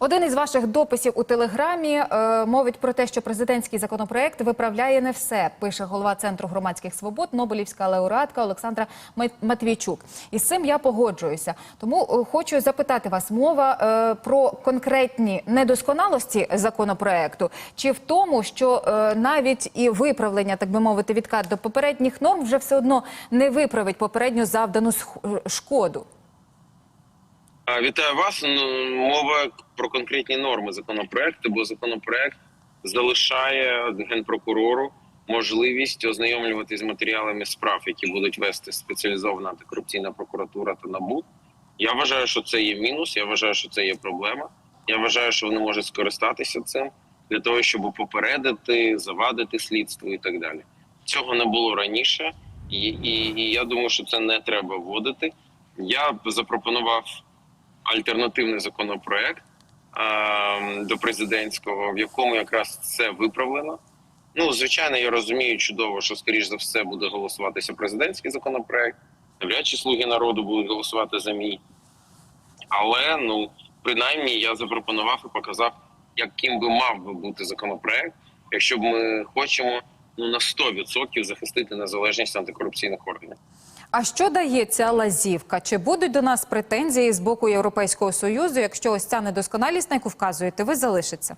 Один із ваших дописів у телеграмі е, мовить про те, що президентський законопроект виправляє не все. Пише голова центру громадських свобод, Нобелівська лауреатка Олександра Матвійчук. І з цим я погоджуюся. Тому е, хочу запитати вас: мова е, про конкретні недосконалості законопроекту, чи в тому, що е, навіть і виправлення, так би мовити, відкат до попередніх норм вже все одно не виправить попередньо завдану шкоду. Вітаю вас. Ну, Мова про конкретні норми законопроекту, бо законопроект залишає генпрокурору можливість ознайомлюватись з матеріалами справ, які будуть вести спеціалізована антикорупційна прокуратура та НАБУ. Я вважаю, що це є мінус. Я вважаю, що це є проблема. Я вважаю, що вони можуть скористатися цим для того, щоб попередити, завадити слідство і так далі. Цього не було раніше, і, і, і я думаю, що це не треба вводити. Я запропонував альтернативний законопроект е, до президентського, в якому якраз це виправлено. Ну, звичайно, я розумію чудово, що скоріш за все буде голосуватися президентський законопроект. Навряд чи слуги народу будуть голосувати за мій. Але ну, принаймні, я запропонував і показав, яким би мав би бути законопроект, якщо б ми хочемо ну на 100% захистити незалежність антикорупційних органів. А що дає ця лазівка? Чи будуть до нас претензії з боку Європейського союзу, якщо ось ця недосконалість, на яку вказуєте, ви залишиться?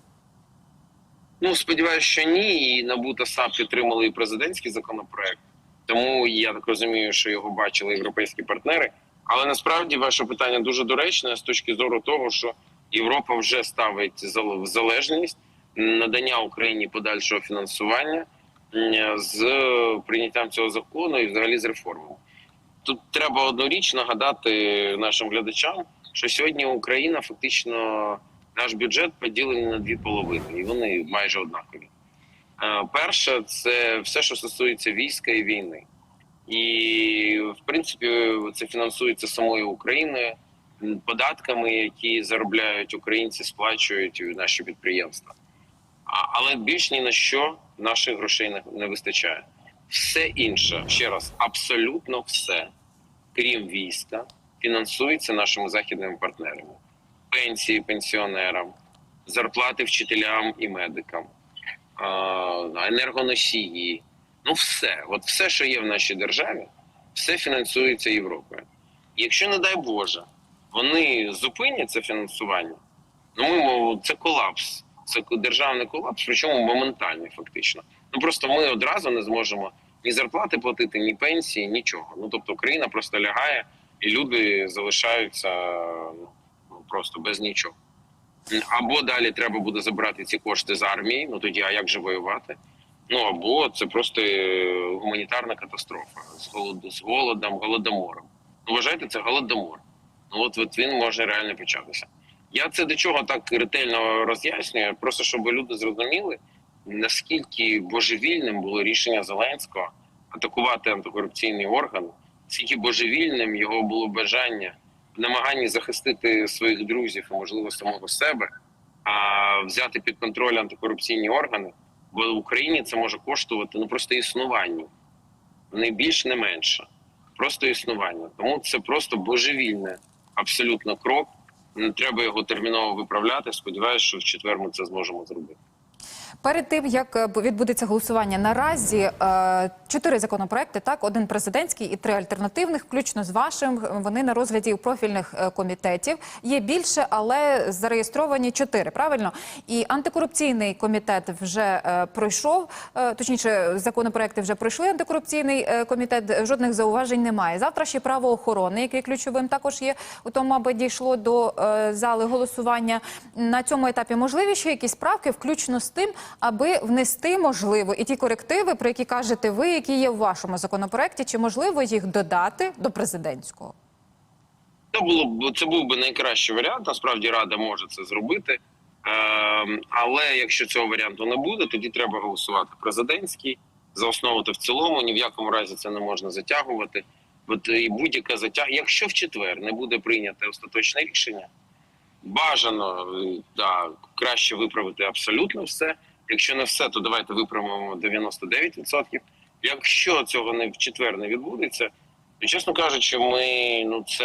Ну сподіваюся, що ні. І НАБУ та САП підтримали і президентський законопроект. Тому я так розумію, що його бачили європейські партнери. Але насправді ваше питання дуже доречне з точки зору того, що Європа вже ставить залежність надання Україні подальшого фінансування з прийняттям цього закону і взагалі з реформами. Тут треба одну річ нагадати нашим глядачам, що сьогодні Україна фактично наш бюджет поділений на дві половини, і вони майже однакові. Е, Перше, це все, що стосується війська і війни. І в принципі це фінансується самою Україною податками, які заробляють українці, сплачують наші підприємства. Але більш ні на що наших грошей не, не вистачає. Все інше, ще раз, абсолютно все, крім війська, фінансується нашими західними партнерами: пенсії пенсіонерам, зарплати вчителям і медикам, енергоносії. Ну, все, от все, що є в нашій державі, все фінансується Європою. Якщо, не дай Боже, вони зупинять це фінансування, ну ми це колапс, це державний колапс, причому моментальний, фактично. Ну просто ми одразу не зможемо ні зарплати платити, ні пенсії, нічого. Ну тобто країна просто лягає, і люди залишаються ну, просто без нічого. Або далі треба буде забрати ці кошти з армії, ну тоді а як же воювати? Ну або це просто е, гуманітарна катастрофа з голоду, з голодом, голодомором. Ну вважайте, це голодомор. Ну от, от він може реально початися. Я це до чого так ретельно роз'яснюю, просто щоб люди зрозуміли, наскільки божевільним було рішення Зеленського атакувати антикорупційний орган, скільки божевільним його було бажання в намаганні захистити своїх друзів і, можливо, самого себе, а взяти під контроль антикорупційні органи. Бо в Україні це може коштувати ну просто існування, не більш, не менше, просто існування. Тому це просто божевільне абсолютно крок. Не треба його терміново виправляти. Сподіваюся, що в четвер ми це зможемо зробити. Перед тим як е, відбудеться голосування наразі е, чотири законопроекти, так один президентський і три альтернативних, включно з вашим. Вони на розгляді у профільних е, комітетів. Є більше, але зареєстровані чотири. Правильно, і антикорупційний комітет вже е, пройшов. е, Точніше, законопроекти вже пройшли. Антикорупційний е, комітет жодних зауважень немає. Завтра ще правоохорони, який ключовим також є у тому, аби дійшло до е, зали голосування. На цьому етапі можливі ще якісь правки, включно з тим, аби внести можливо і ті корективи, про які кажете ви, які є в вашому законопроекті, чи можливо їх додати до президентського? Це було б це був би найкращий варіант. Насправді рада може це зробити. Ем, але якщо цього варіанту не буде, тоді треба голосувати президентський за основу та в цілому. Ні в якому разі це не можна затягувати. От і будь-яке затяг, якщо в четвер не буде прийнято остаточне рішення, бажано да, краще виправити абсолютно все. Якщо не все, то давайте виправимо 99%. Якщо цього не в четвер не відбудеться, то, чесно кажучи, ми ну це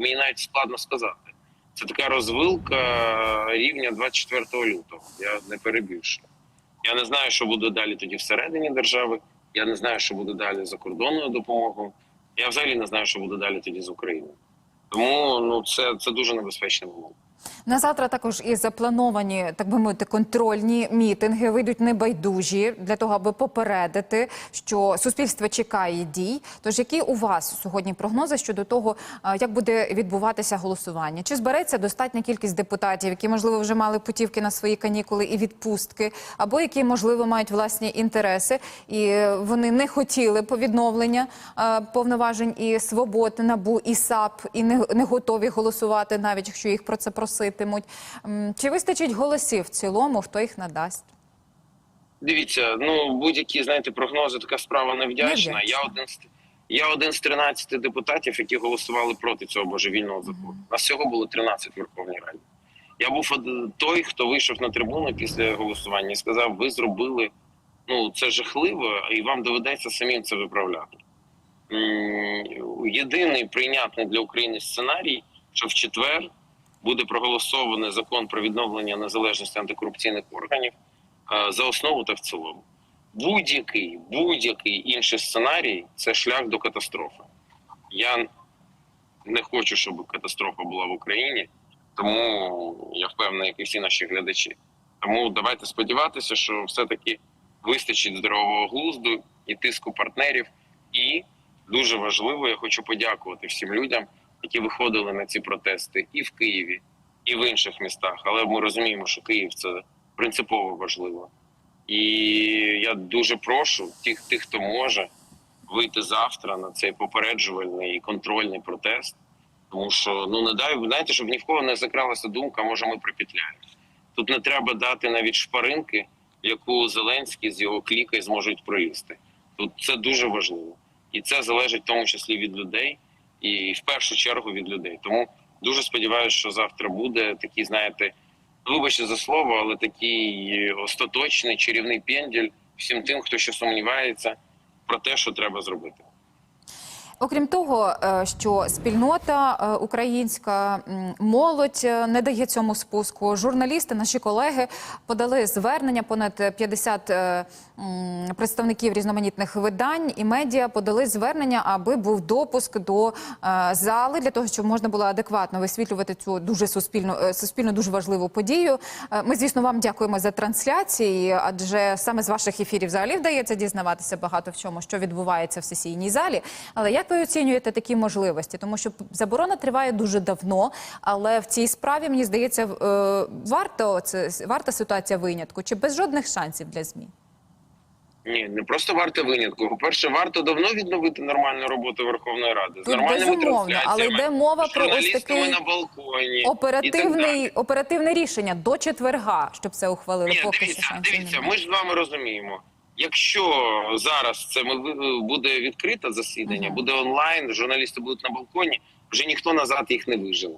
мені навіть складно сказати. Це така розвилка рівня 24 лютого. Я не перебільшую. Я не знаю, що буде далі тоді всередині держави. Я не знаю, що буде далі за кордонною допомогою. Я взагалі не знаю, що буде далі тоді з Україною. Тому ну це, це дуже небезпечний момент. На завтра також і заплановані, так би мовити, контрольні мітинги вийдуть небайдужі для того, аби попередити, що суспільство чекає дій. Тож, які у вас сьогодні прогнози щодо того, як буде відбуватися голосування? Чи збереться достатня кількість депутатів, які можливо вже мали путівки на свої канікули і відпустки, або які можливо мають власні інтереси, і е, вони не хотіли по відновлення е, повноважень і свобод набу і САП, і не, готові голосувати, навіть якщо їх про це проситимуть. Чи вистачить голосів в цілому, хто їх надасть? Дивіться, ну будь-які знаєте прогнози, така справа невдячна. Невдячна. Я один з я один з 13 депутатів, які голосували проти цього божевільного закону. Нас всього було 13 в Верховній Раді. Я був той, хто вийшов на трибуну після голосування і сказав: ви зробили ну це жахливо, і вам доведеться самим це виправляти. Єдиний прийнятний для України сценарій, що в четвер буде проголосований закон про відновлення незалежності антикорупційних органів е, за основу та в цілому. Будь-який будь-який інший сценарій це шлях до катастрофи. Я не хочу, щоб катастрофа була в Україні, тому я впевнений, як і всі наші глядачі. Тому давайте сподіватися, що все-таки вистачить здорового глузду і тиску партнерів. І дуже важливо, я хочу подякувати всім людям, які виходили на ці протести і в Києві, і в інших містах. Але ми розуміємо, що Київ це принципово важливо. І я дуже прошу тих, тих, хто може вийти завтра на цей попереджувальний і контрольний протест. Тому що ну не дай знаєте, щоб ні в кого не закралася думка, може ми припетляємо. Тут не треба дати навіть шпаринки, яку Зеленський з його клікою зможуть проїсти. Тут це дуже важливо, і це залежить в тому числі від людей, і в першу чергу від людей. Тому дуже сподіваюся, що завтра буде такий, знаєте, вибачте за слово, але такий остаточний чарівний пенділь всім тим, хто ще сумнівається про те, що треба зробити. Окрім того, е, що спільнота е, українська молодь е, не дає цьому спуску. Журналісти, наші колеги подали звернення. Понад 50 е, представників різноманітних видань і медіа подали звернення, аби був допуск до зали для того, щоб можна було адекватно висвітлювати цю дуже суспільну суспільно дуже важливу подію. Ми, звісно, вам дякуємо за трансляції, адже саме з ваших ефірів взагалі вдається дізнаватися багато в чому, що відбувається в сесійній залі. Але як ви оцінюєте такі можливості? Тому що заборона триває дуже давно, але в цій справі мені здається, е, варто це варта ситуація винятку чи без жодних шансів для змі? Ні, не просто варто винятку. По-перше, варто давно відновити нормальну роботу Верховної Ради з нормальними безумовно, але йде мова про ось такий на балконі і так оперативний оперативне рішення до четверга, щоб це ухвалили. Ні, Поки що дивіться, шансів дивіться, немає. ми ж з вами розуміємо. Якщо зараз це буде відкрите засідання, буде онлайн, журналісти будуть на балконі, вже ніхто назад їх не виживе.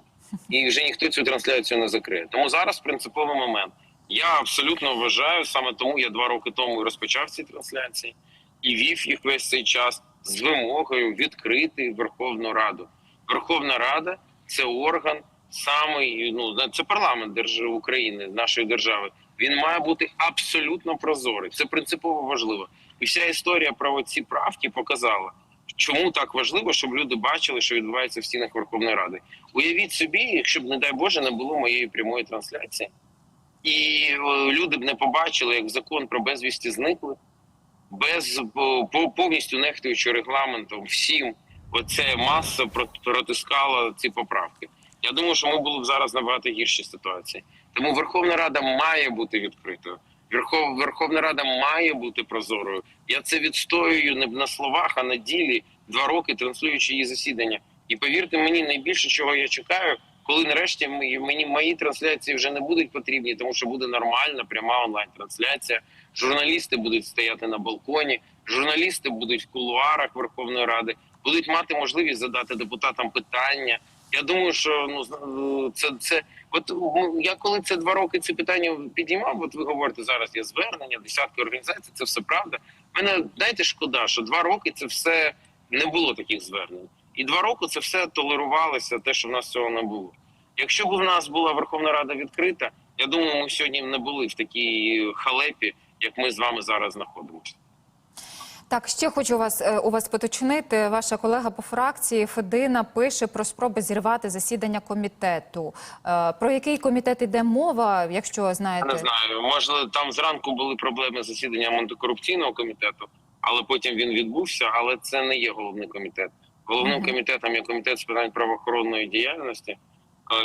І вже ніхто цю трансляцію не закриє. Тому зараз принциповий момент. Я абсолютно вважаю, саме тому я два роки тому розпочав ці трансляції і вів їх весь цей час з вимогою відкрити Верховну Раду. Верховна Рада це орган самий, ну це парламент держави України, нашої держави. Він має бути абсолютно прозорий. Це принципово важливо. І вся історія про ці правки показала, чому так важливо, щоб люди бачили, що відбувається в стінах Верховної Ради. Уявіть собі, якщо б, не дай Боже, не було моєї прямої трансляції, і е, люди б не побачили, як закон про безвісті зникли, без по- по- повністю нехтуючи регламентом, всім оце маса протискала ці поправки. Я думаю, що ми були б зараз набагато гірші ситуації. Тому Верховна Рада має бути відкритою. Верхов, Верховна Рада має бути прозорою. Я це відстоюю не на словах, а на ділі два роки транслюючи її засідання. І повірте мені, найбільше чого я чекаю, коли нарешті мені, мені мої трансляції вже не будуть потрібні, тому що буде нормальна пряма онлайн-трансляція. Журналісти будуть стояти на балконі, журналісти будуть в кулуарах Верховної Ради, будуть мати можливість задати депутатам питання. Я думаю, що ну це це от я коли це два роки ці питання підіймав. От ви говорите зараз. Є звернення, десятки організацій. Це все правда. Мене знаєте, шкода, що два роки це все не було таких звернень, і два роки це все толерувалося, те, що в нас цього не було. Якщо б у нас була Верховна Рада відкрита, я думаю, ми сьогодні не були в такій халепі, як ми з вами зараз знаходимося. Так, ще хочу вас е, у вас поточнити. Ваша колега по фракції Федина пише про спроби зірвати засідання комітету. Е, Про який комітет іде мова, якщо Я знаєте? не знаю. Можливо, там зранку були проблеми з засіданням антикорупційного комітету, але потім він відбувся. Але це не є головний комітет. Головним Мгм. комітетом є комітет з питань правоохоронної діяльності. Е,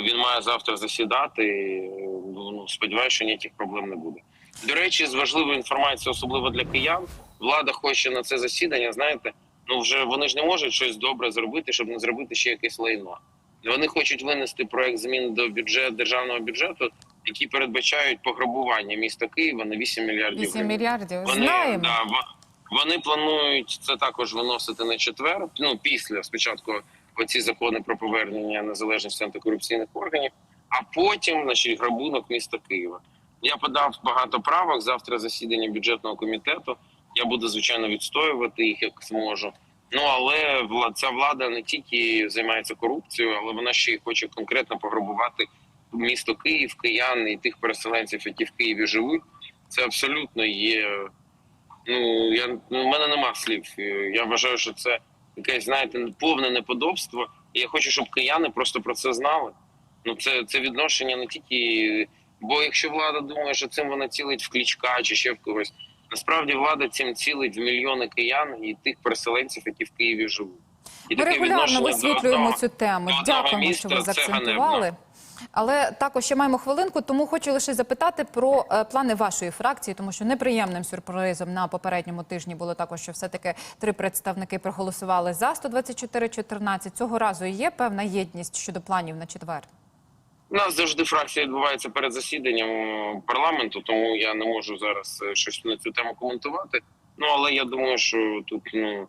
Він має завтра засідати. і, Ну сподіваюся, що ніяких проблем не буде. До речі, з важливою інформацією, особливо для киян, влада хоче на це засідання. Знаєте, ну вже вони ж не можуть щось добре зробити, щоб не зробити ще якесь лайно. Вони хочуть винести проект змін до бюджету державного бюджету, які передбачають пограбування міста Києва на 8 мільярдів 8 гривень. мільярдів. Вони, Знаємо. да, вони планують це також виносити на четвер. Ну після спочатку оці закони про повернення незалежності антикорупційних органів, а потім значить, грабунок міста Києва. Я подав багато правок. Завтра засідання бюджетного комітету. Я буду звичайно відстоювати їх як зможу. Ну але ця влада не тільки займається корупцією, але вона ще й хоче конкретно пограбувати місто Київ, киян і тих переселенців, які в Києві живуть. Це абсолютно є. Ну я ну, в мене нема слів. Я вважаю, що це якесь, знаєте, повне неподобство. І я хочу, щоб кияни просто про це знали. Ну це, це відношення не тільки. Бо якщо влада думає, що цим вона цілить в клічка чи ще в когось, насправді влада цим цілить в мільйони киян і тих переселенців, які в Києві живуть. І Ми регулярно висвітлюємо цю тему. Дякуємо, що ви це заакцентували. Але також ще маємо хвилинку, тому хочу лише запитати про е, плани вашої фракції, тому що неприємним сюрпризом на попередньому тижні було також, що все-таки три представники проголосували за 124-14. Цього разу є певна єдність щодо планів на четвер. У нас завжди фракція відбувається перед засіданням е, парламенту, тому я не можу зараз е, щось на цю тему коментувати. Ну але я думаю, що тут ну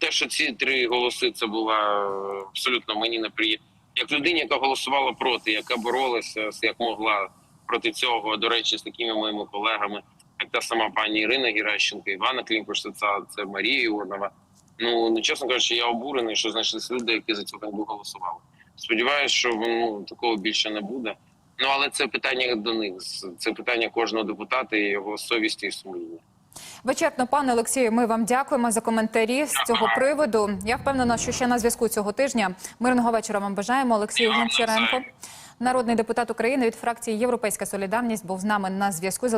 те, що ці три голоси, це була е, абсолютно мені неприємно. Як людині, яка голосувала проти, яка боролася як могла проти цього. До речі, з такими моїми колегами, як та сама пані Ірина Геращенко, Івана Клімпуш-Цеца, це Марія Іонова. Ну ну чесно кажучи, я обурений, що знайшлися люди, які за цю ганьбу голосували. Сподіваюсь, що ну, такого більше не буде. Ну але це питання до них. Це питання кожного депутата і його совісті і сумління. Вичерпно, пане Олексію, ми вам дякуємо за коментарі з цього приводу. Я впевнена, що ще на зв'язку цього тижня. Мирного вечора вам бажаємо. Олексій Гончаренко, народний депутат України від фракції Європейська Солідарність, був з нами на зв'язку.